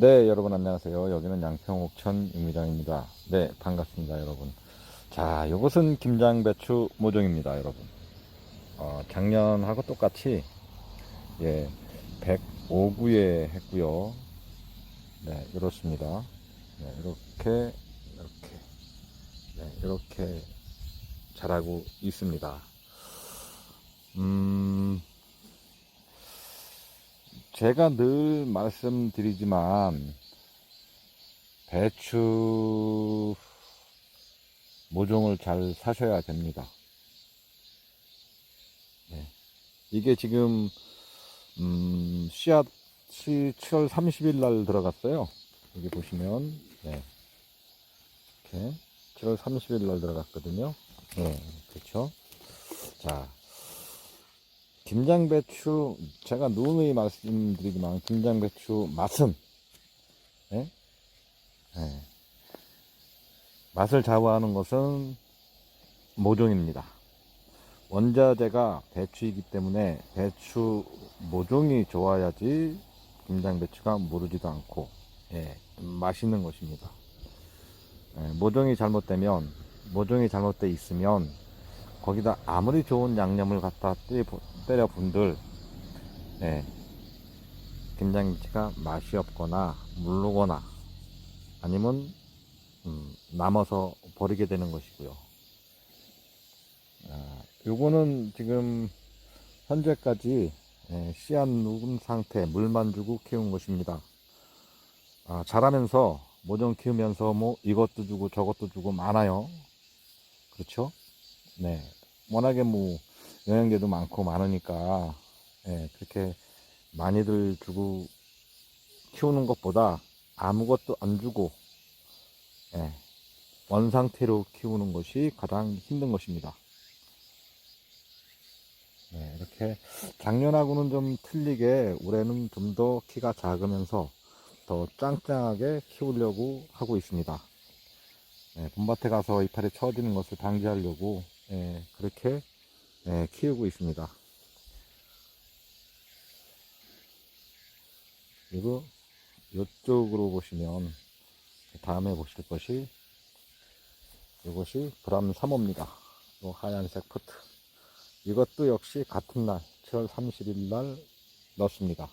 네, 여러분 안녕하세요. 여기는 양평옥천 임미장입니다. 네, 반갑습니다, 여러분. 자, 이것은 김장배추 모종입니다, 여러분. 어, 작년하고 똑같이 예, 105구에 했고요. 네, 이렇습니다. 네, 이렇게 이렇게 네, 이렇게 자라고 있습니다. 음, 제가 늘 말씀드리지만 배추 모종을 잘 사셔야 됩니다. 네. 이게 지금 음, 씨앗이 7월 30일 날 들어갔어요. 여기 보시면 네. 이렇게 7월 30일 날 들어갔거든요. 네, 그렇죠. 자, 김장배추 제가 누누이 말씀드리지만 김장배추 맛은 예? 예. 맛을 좌우하는 것은 모종입니다. 원자재가 배추이기 때문에 배추 모종이 좋아야지 김장배추가 무르지도 않고 예, 맛있는 것입니다. 예, 모종이 잘못되면 모종이 잘못돼 있으면 거기다 아무리 좋은 양념을 갖다 때려- 분들 예, 김장김치가 맛이 없거나 물르거나 아니면 음, 남아서 버리게 되는 것이고요. 아, 요거는 지금 현재까지 예, 씨앗 누군 상태 물만 주고 키운 것입니다. 아, 자라면서 모종 키우면서 뭐 이것도 주고 저것도 주고 많아요. 그렇죠? 네. 워낙에 뭐 영양제도 많고 많으니까 예, 그렇게 많이들 주고 키우는 것보다 아무것도 안 주고 예, 원상태로 키우는 것이 가장 힘든 것입니다. 네, 이렇게 작년하고는 좀 틀리게 올해는 좀 더 키가 작으면서 더 짱짱하게 키우려고 하고 있습니다. 예, 봄밭에 가서 이파리 처지는 것을 방지하려고 예, 그렇게 예, 키우고 있습니다. 그리고 이쪽으로 보시면 다음에 보실 것이 이것이 브람 3호입니다. 이 하얀색 포트. 이것도 역시 같은 날 7월 30일 날 넣습니다.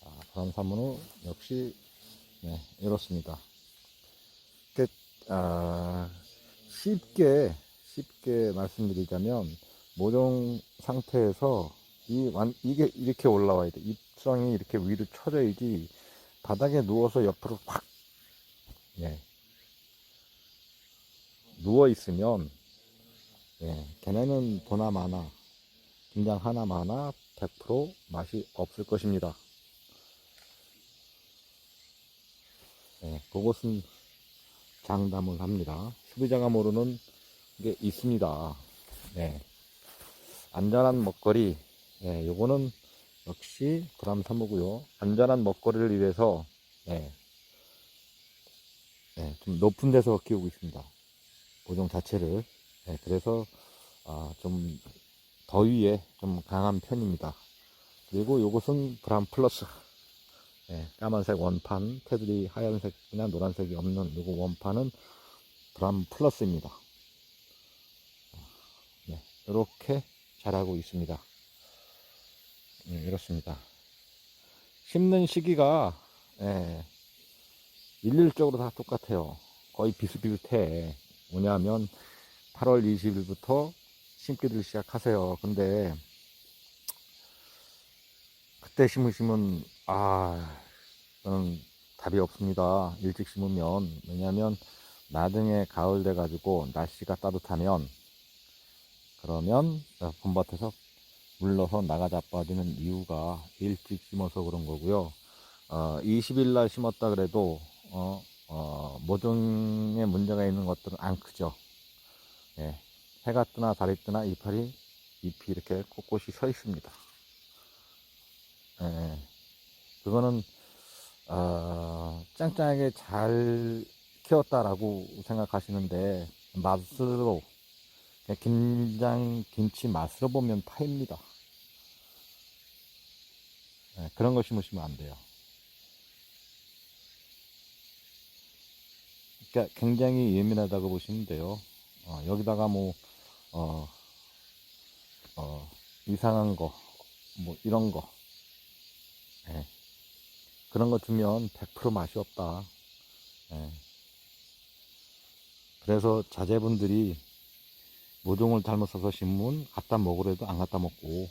자, 브람 3호는 역시 네, 이렇습니다. 이렇게, 아, 쉽게 쉽게 말씀드리자면 모종 상태에서 이 완, 이게 이렇게 올라와야 돼. 잎성이 이렇게 위로 쳐져야지 바닥에 누워서 옆으로 확 예. 누워 있으면 예, 걔네는 도나 마나 김장 하나 마나 100% 맛이 없을 것입니다. 예, 그것은 장담을 합니다. 소비자가 모르는 게 있습니다. 예. 안전한 먹거리, 예, 요거는 역시 브람 3호고요. 안전한 먹거리를 위해서 예, 예, 좀 높은 데서 키우고 있습니다. 모종 자체를. 예, 그래서 아, 좀 더위에 좀 강한 편입니다. 그리고 요것은 브람 플러스. 예, 까만색 원판, 테두리 하얀색이나 노란색이 없는 요거 원판은 브람 플러스입니다. 네, 이렇게 자라고 있습니다. 네, 이렇습니다. 심는 시기가 예, 일률적으로 다 똑같아요. 거의 비슷비슷해. 뭐냐면 8월 20일부터 심기를 시작하세요. 근데 그때 심으시면 아 저는 답이 없습니다. 일찍 심으면 왜냐하면 나중에 가을 돼 가지고 날씨가 따뜻하면 그러면 봄밭에서 물러서 나가 자 빠지는 이유가 일찍 심어서 그런 거고요. 어, 20일 날 심었다 그래도 어, 어, 모종에 문제가 있는 것들은 안 크죠. 예, 해가 뜨나 달이 뜨나 이파리 잎이 이렇게 꼿꼿이 서 있습니다. 예, 그거는 어, 짱짱하게 잘 키웠다라고 생각하시는데 맛으로 김장 김치 맛으로 보면 파입니다. 예, 그런 거 심으시면 안 돼요. 그러니까 굉장히 예민하다고 보시면 돼요. 어, 여기다가 뭐, 어, 어, 이상한 거, 뭐, 이런 거, 예. 그런 거 주면 100% 맛이 없다. 예. 그래서 자제분들이 모종을 잘못 써서 심으면 갖다 먹으래도 안 갖다 먹고,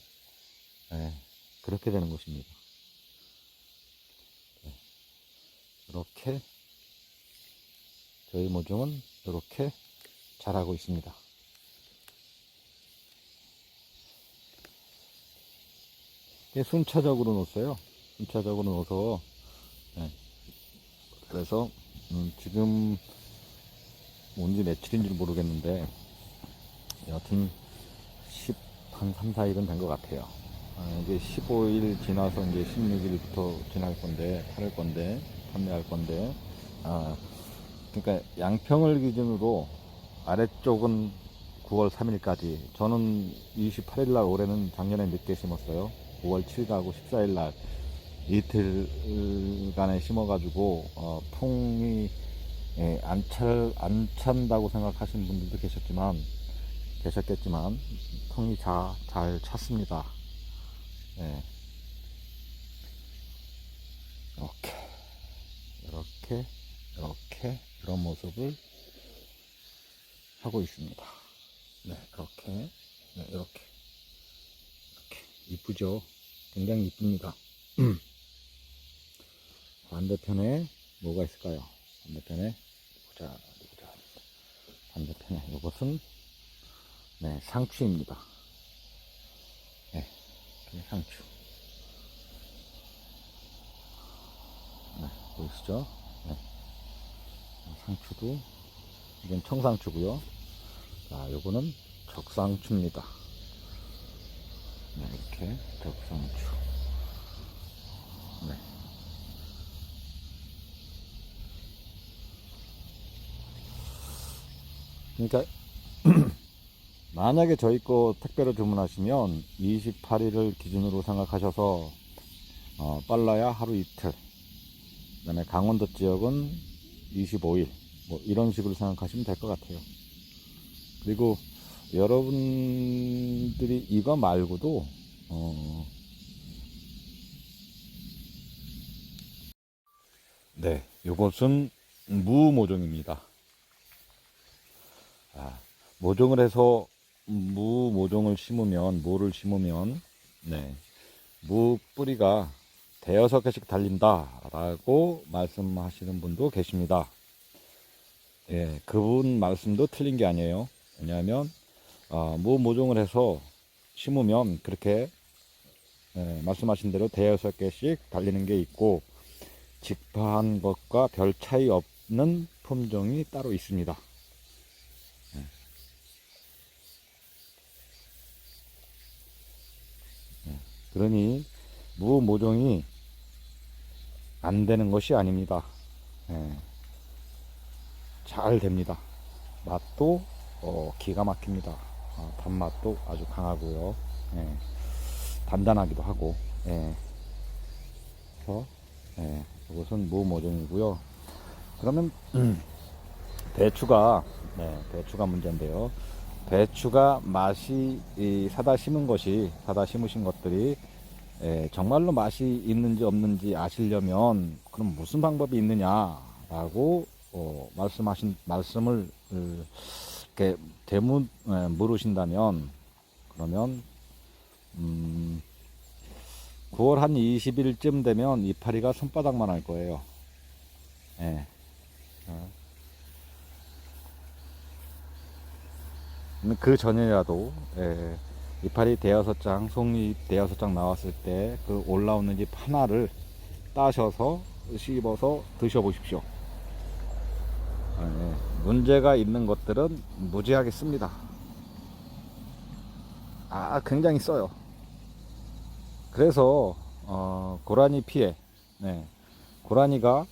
예. 그렇게 되는 것입니다. 예. 이렇게 저희 모종은 이렇게 자라고 있습니다. 순차적으로 놓았어요. 순차적으로 놓아서 네. 그래서 음, 지금 온지 며칠인지 모르겠는데 여튼 10, 한 3, 4일은 된 것 같아요. 아, 이제 15일 지나서 이제 16일부터 지날 건데, 팔을 건데, 판매할 건데, 아, 그러니까 양평을 기준으로 아래쪽은 9월 3일까지 저는 28일 날 올해는 작년에 늦게 심었어요 9월 7일하고 14일 날 이틀간에 심어가지고 어, 통이 예, 안, 찰, 안 찬다고 생각하시는 분들도 계셨지만 계셨겠지만 통이 자, 잘 찼습니다 예. 이렇게 이렇게 이렇게 이런 모습을 하고 있습니다. 네, 이렇게, 네, 이렇게, 이렇게 이쁘죠? 굉장히 이쁩니다. 반대편에 뭐가 있을까요? 반대편에 보자, 보자. 반대편에 이것은 네, 상추입니다. 네, 상추. 네, 보이시죠? 네. 상추도 이건 청상추고요. 자, 요거는 적상추입니다. 네, 이렇게 적상추. 네. 그러니까 만약에 저희 거 택배로 주문하시면 28일을 기준으로 생각하셔서 어, 빨라야 하루 이틀. 그 다음에 강원도 지역은 25일 뭐 이런 식으로 생각하시면 될 것 같아요. 그리고 여러분들이 이거 말고도 어 네, 이것은 무 모종입니다. 아, 모종을 해서 무 모종을 심으면 무를 심으면 네, 무 뿌리가 대여섯 개씩 달린다라고 말씀하시는 분도 계십니다. 예, 그분 말씀도 틀린 게 아니에요. 왜냐하면 어, 무 모종을 해서 심으면 그렇게 예, 말씀하신 대로 대여섯 개씩 달리는 게 있고 직파한 것과 별 차이 없는 품종이 따로 있습니다. 그러니 무 모종이 안 되는 것이 아닙니다. 예. 잘 됩니다. 맛도 어, 기가 막힙니다. 어, 단맛도 아주 강하고요. 예. 단단하기도 하고. 예. 그래서 예. 이것은 무 모종이고요. 그러면 배추가 네, 배추가 문제인데요. 배추가 맛이 이 사다 심은 것이 사다 심으신 것들이 예, 정말로 맛이 있는지 없는지 아시려면 그럼 무슨 방법이 있느냐라고 어, 말씀하신 말씀을 어, 이렇게 대문 예, 물으신다면 그러면 음, 9월 한 20일쯤 되면 이파리가 손바닥만 할 거예요. 예. 그 전이라도 예, 이파리 대여섯 장, 송잎 대여섯 장 나왔을 때 그 올라오는 잎 하나를 따셔서 씹어서 드셔보십시오. 아, 예. 문제가 있는 것들은 무지하게 씁니다. 아, 굉장히 써요. 그래서 어, 고라니 피해, 네. 고라니가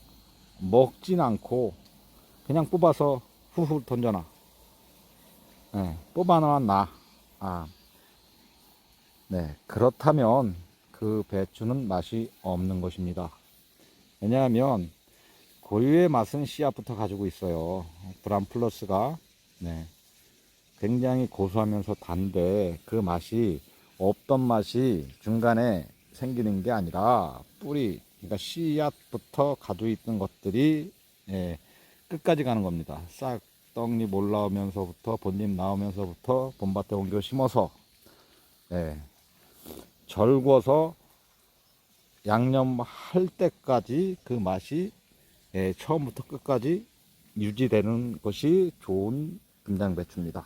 먹진 않고 그냥 뽑아서 후후 던져놔. 네. 뽑아놔 나. 아, 네. 그렇다면 그 배추는 맛이 없는 것입니다. 왜냐하면 고유의 맛은 씨앗부터 가지고 있어요. 브람 플러스가 네. 굉장히 고소하면서 단데 그 맛이 없던 맛이 중간에 생기는 게 아니라 뿌리 그러니까 씨앗부터 가지고 있던 것들이 예, 끝까지 가는 겁니다. 싹 떡잎 올라오면서부터 본잎 나오면서부터 봄밭에 옮겨 심어서 예, 절궈서 양념할 때까지 그 맛이 예, 처음부터 끝까지 유지되는 것이 좋은 김장배추입니다.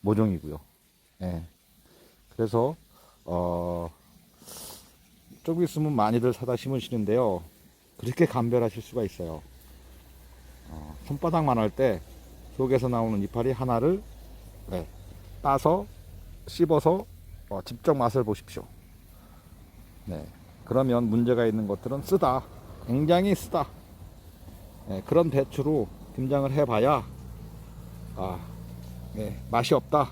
모종이고요. 예. 그래서 어, 조금 있으면 많이들 사다 심으시는데요. 그렇게 감별하실 수가 있어요. 어, 손바닥만 할 때 속에서 나오는 이파리 하나를 네, 따서 씹어서 어, 직접 맛을 보십시오. 네, 그러면 문제가 있는 것들은 쓰다. 굉장히 쓰다. 네, 그런 배추로 김장을 해봐야 아, 네, 맛이 없다.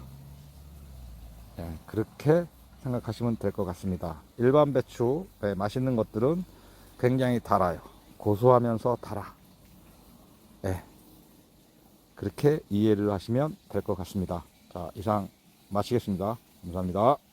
네, 그렇게 생각하시면 될 것 같습니다. 일반 배추 네, 맛있는 것들은 굉장히 달아요. 고소하면서 달아. 네, 그렇게 이해를 하시면 될 것 같습니다. 자, 이상 마치겠습니다. 감사합니다.